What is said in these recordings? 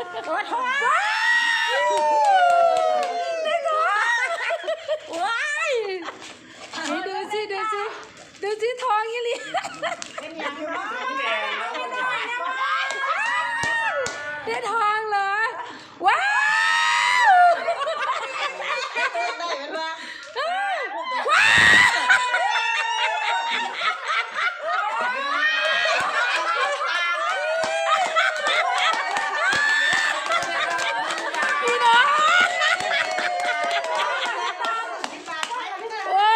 โอ้ทองว้ายได้ทองว้ายดูสิดูสิดูสิทองยี่ลิได้ทองเหรองาวว้าวพี่น้องโอ้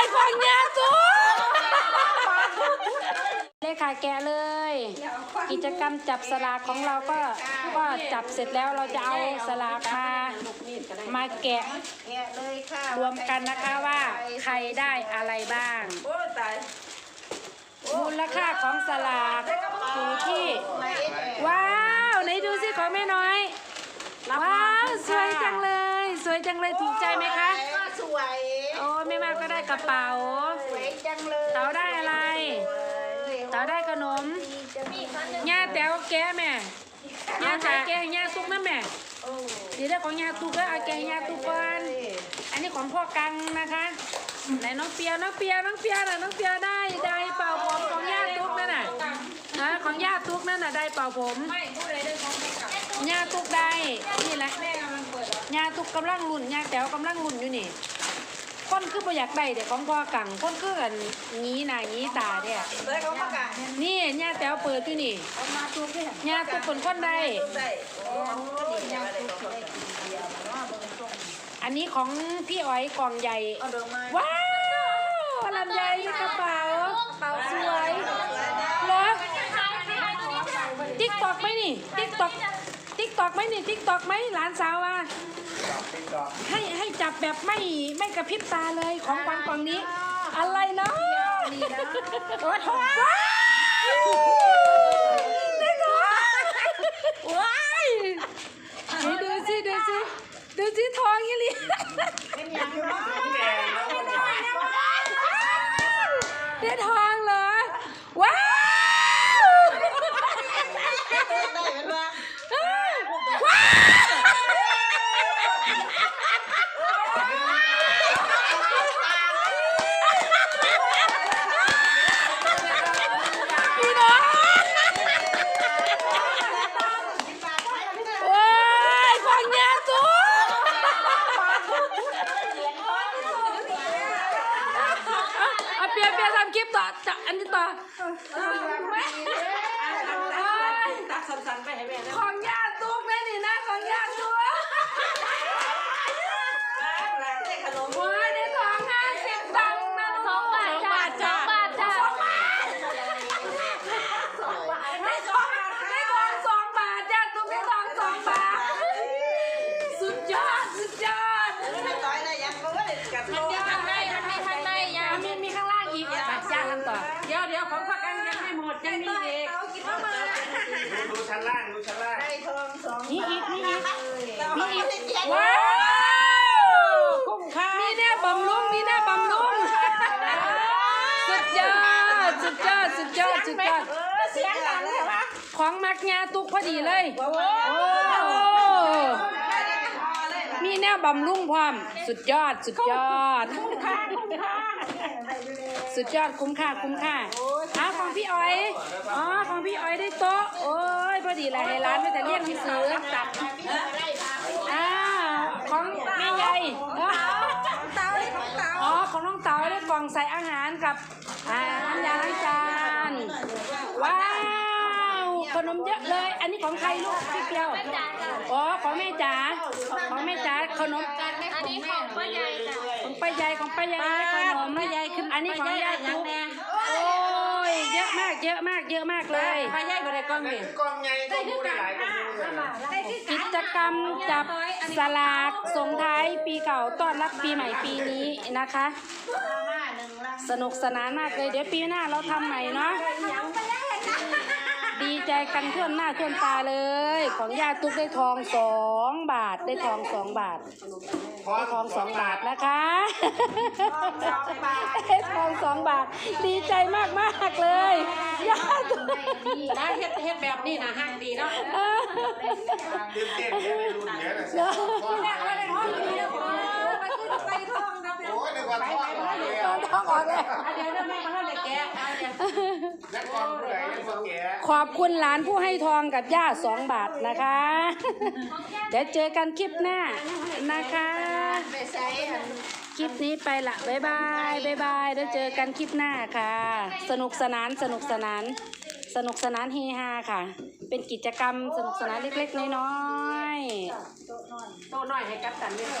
ยฟังยาสู เลยค่ะแกะเลย กิจกรรมจับสลากของเราก็ก็จับเสร็จแล้วเราจะเอาสลากมามาแกะแกะเลยค่ะรวมกันนะคะว่าใครได้อะไรบ้างโอ้ตายมูลค่าของสลากอยู่ที่ไม่แอบว้าวไหนดูสิของแม่น้อย ว้าวสวยจังเลย สวยจังเลยถูกใจไหมคะสวย โอ้แม่มากก็ได้กระเป๋า สวยจังเลย เต๋าได้อะไร เต๋าได้ขนมย่าแต๋วแกะแม่ย่าจ๋าแกะให้ย่าตุกนะแม่โอ้เดี๋ยวได้ของย่าตุกแล้วเอาแกะให้ย่าตุกก่อนอันนี้ของพ่อกังนะคะไหนน้องเปียน้องเปียน้องเปียน่ะน้องเปียได้ได้เป่าผมของย่าตุกนั่นน่ะนะของย่าตุกนั่นน่ะได้เป่าผมย่าตุกได้นี่แหละย่าตุกกำลังรุ่นย่าแต๋วกำลังรุ่นอยู่นี่ คนคือบ่อยากได้เด็กของพ่อกังคนคือกันงี้หนางี้ตาเด้อเลยเขาประกาศนี่ย่าแต๋วเปิดอยู่นี่ย่าตุกคนคนได้ได้โอ้ดีจังเลยอันนี้ของพี่อ๋อยกล่องใหญ่เอาดอกไม้ว้าวลำไยกระเป๋าสวยหรอติ๊กตอกไหมนี่ติ๊กตอกติ๊กตอกไหมนี่ติ๊กตอกไหมหลานสาวอะ ให้ให้จับแบบไม่ไม่กระพริบตาเลยของกวางกล่องนี้ อะไรเนาะโอ้ทองว้าวได้ทองว้ายนี่ดูสิดูสิดูสิทองยี่ลิเป็นยังไงได้ทองเหรอ ว้าว ได้เป็นว่า ว้าวพี่น้องโอ้ยฟังยาสูเอาเปีย เปียทำคลิปต่อจะอันนี้ต่อตักสันๆไปให้แม่นะของยาตุกแม่นี่นะของยาตุก ได้ขนม โอ้ยได้ของห้าสิบตังค์นะสองบาทจ้าสองบาทจ้าสองบาทได้สองได้ของสองบาทจ้าตุกได้ของสองบาท สุดยอดสุดยอด ไม่ต่อยนะยังก็เลยกับโล มีข้างในมันมีข้างในยามีมีข้างล่างอีกแบบจ้าทำต่อ เดี๋ยวเดี๋ยว ของพักกันยังไม่หมดยังมีอีกเขากินมาดูชั้นล่างดูชั้นล่างได้ทองสองนี่อีกนี่อีกมีมีอีอีกกว้าวคุ้มค่ามีแน่บำรุงมีแน่บำรุงสุดยอดสุดยอดสุดยอดสุดยอดเสียงดังใช่ไหมของมักงาตุกพอดีเลยโอ้มีแนวบำรุงพร้อม สุดยอดสุดยอดสุดยอดคุ้มค่าคุ้มค่า อ้าวของพี่อ้อย อ๋อ ของพี่อ้อยได้โต๊ะ โอ้ยพอดีเลยให้ร้านไปแต่เรียกพี่ซื้อจับอ่าของแม่ใหญ่เตาของเตาอ๋อ ของน้องเต๋าได้กล่องใส่อาหารกับอ่าน้ำยาล้างจาน ว้าว ขนมเยอะเลย อันนี้ของใครลูกพี่เปียว อ๋อ ของแม่จ๋า ของแม่จ๋า ขนมอันนี้ของป้าใหญ่จ้ะของป้าใหญ่ของป้าใหญ่ได้ขนมป้าใหญ่ขึ้นอันนี้ของยายยัตุ๊งกแน่โอ้ยเยอะมากเยอะมากเยอะมากเลยป้าใหญ่บ่ได้กล้องนั่นนี่คือกองไงก็ดูได้หลายก็ดูเลยกิจกรรมจับสลากส่งท้ายปีเก่าต้อนรับปีใหม่ปีนี้นะคะ สนุกสนานมากเลยเดี๋ยวปีหน้าเราทำใหม่เนาะ ดีใจกันทั่วหน้าทั่วตาเลย ของย่าตุ๊กได้ทองสองบาทได้ทองสองบาทได้ทองสองบาทนะคะได้ทองสองบาท ดีใจมากมากเลยย่าตุ๊กนะเฮ็ดเฮ็ดแบบนี้นะห้างดีเนาะ เต้นเต้นเนี่ยไม่รู้เนี่ยนะเสียงพ่อโอ้ยนึกว่าพ่อหล่อเลย ต ออะนท้องออกเลยเดี๋ยวแม่มาเท่าไหร่แกอะเดี๋ยวนักกองผู้ใดยังพ่อแกขอบคุณหลานผู้ให้ทองกับย่าสองบาทนะคะ เดี๋ยวเจอกันคลิปหน้านะคะ ไปใช้อัน คลิปนี้ไปละบ๊ายบายบ๊ายบายเดี๋ยวเจอกันคลิปหน้าค่ะ สนุกสนานสนุกสนาน สนุกสนานเฮฮาค่ะ เป็นกิจกรรมสนุกสนานเล็กๆน้อยๆ โตหน่อยให้กัปตันเนี่ย